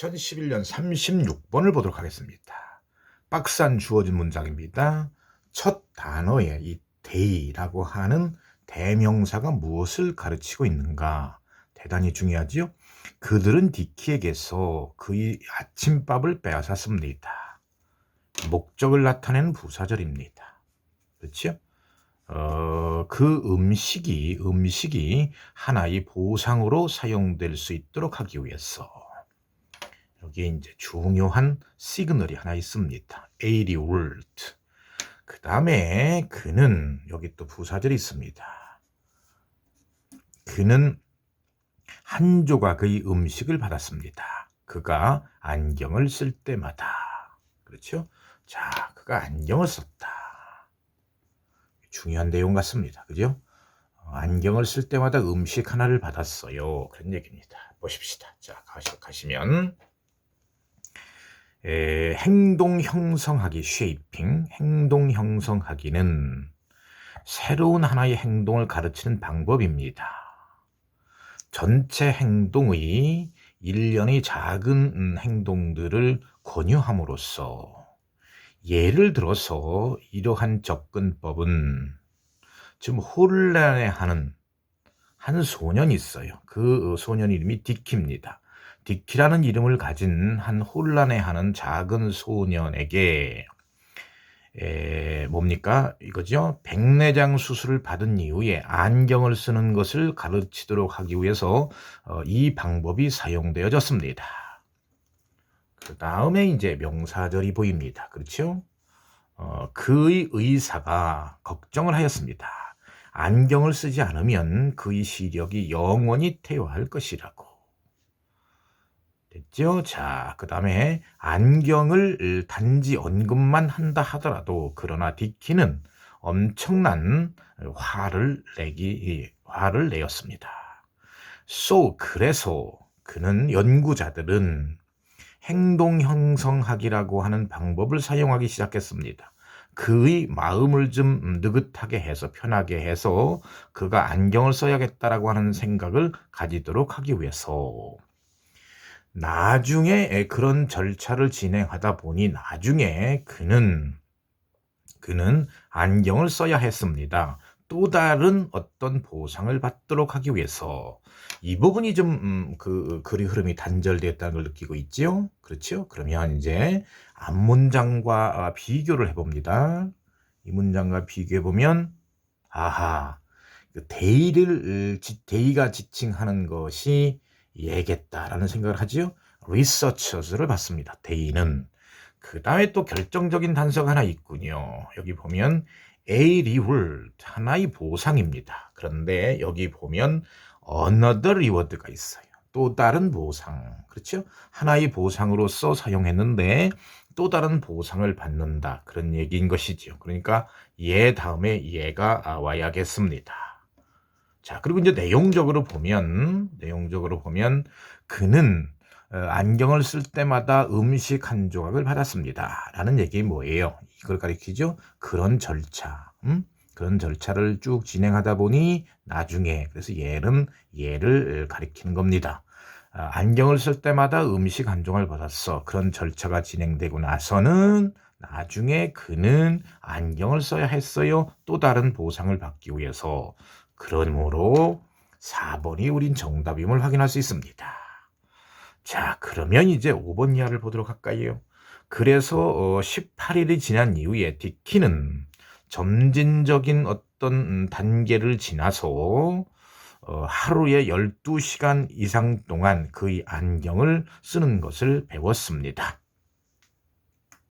2011년 36번을 보도록 하겠습니다. 박스 안 주어진 문장입니다. 첫 단어에 이 데이라고 하는 대명사가 무엇을 가르치고 있는가? 대단히 중요하지요. 그들은 디키에게서 그의 아침밥을 빼앗았습니다. 목적을 나타내는 부사절입니다. 그렇죠? 어, 그 음식이 음식이 하나의 보상으로 사용될 수 있도록 하기 위해서 여기에 이제 중요한 시그널이 하나 있습니다. 에이리 월트. 그 다음에 그는 여기 또 부사절이 있습니다. 그는 한 조각의 음식을 받았습니다. 그가 안경을 쓸 때마다 그렇죠? 자, 그가 안경을 썼다. 중요한 내용 같습니다. 그죠? 어, 안경을 쓸 때마다 음식 하나를 받았어요. 그런 얘기입니다. 보십시다. 자, 가시, 가시면 에, 행동 형성하기 쉐이핑 행동 형성하기는 새로운 하나의 행동을 가르치는 방법입니다. 전체 행동의 일련의 작은 음, 행동들을 권유함으로써 예를 들어서 이러한 접근법은 지금 혼란해하는 한 소년이 있어요. 그 소년 이름이 디키입니다. 디키라는 이름을 가진 한 혼란해 하는 작은 소년에게 에, 뭡니까 이거죠? 백내장 수술을 받은 이후에 안경을 쓰는 것을 가르치도록 하기 위해서 어, 이 방법이 사용되어졌습니다. 그 다음에 이제 명사절이 보입니다. 그렇죠? 어, 그의 의사가 걱정을 하였습니다. 안경을 쓰지 않으면 그의 시력이 영원히 퇴화할 것이라고. 됐죠? 자, 그 다음에 안경을 단지 언급만 한다 하더라도 그러나 디키는 엄청난 화를 내기, 화를 내었습니다. so, 그래서 그는 연구자들은 행동 형성학이라고 하는 방법을 사용하기 시작했습니다. 그의 마음을 좀 느긋하게 해서 편하게 해서 그가 안경을 써야겠다라고 하는 생각을 가지도록 하기 위해서 나중에 그런 절차를 진행하다 보니 나중에 그는 그는 안경을 써야 했습니다. 또 다른 어떤 보상을 받도록 하기 위해서 이 부분이 좀그 음, 그 글의 흐름이 단절됐다는 걸 느끼고 있지요. 그렇죠? 그러면 이제 앞 문장과 비교를 해봅니다. 이 문장과 비교해 보면 아하 그 대의를 대의가 지칭하는 것이 얘겠다라는 생각을 하지요. 리서처스를 받습니다. 대의는 그 다음에 또 결정적인 단서가 하나 있군요. 여기 보면 A reward 하나의 보상입니다. 그런데 여기 보면 another reward가 있어요. 또 다른 보상. 그렇죠? 하나의 보상으로서 사용했는데 또 다른 보상을 받는다. 그런 얘기인 것이죠. 그러니까 얘 다음에 얘가 와야겠습니다. 자, 그리고 이제 내용적으로 보면 내용적으로 보면 그는 어, 안경을 쓸 때마다 음식 한 조각을 받았습니다. 라는 얘기 뭐예요? 이걸 가리키죠? 그런 절차. 음? 그런 절차를 쭉 진행하다 보니 나중에 그래서 얘는 얘를 가리키는 겁니다. 아, 안경을 쓸 때마다 음식 한 조각을 받았어. 그런 절차가 진행되고 나서는 나중에 그는 안경을 써야 했어요. 또 다른 보상을 받기 위해서. 그러므로 4번이 우린 정답임을 확인할 수 있습니다. 자, 그러면 이제 5번 이하를 보도록 할까요? 그래서 18일이 어, 지난 이후에 디키는 점진적인 어떤 단계를 지나서 어, 하루에 12시간 이상 동안 그의 안경을 쓰는 것을 배웠습니다.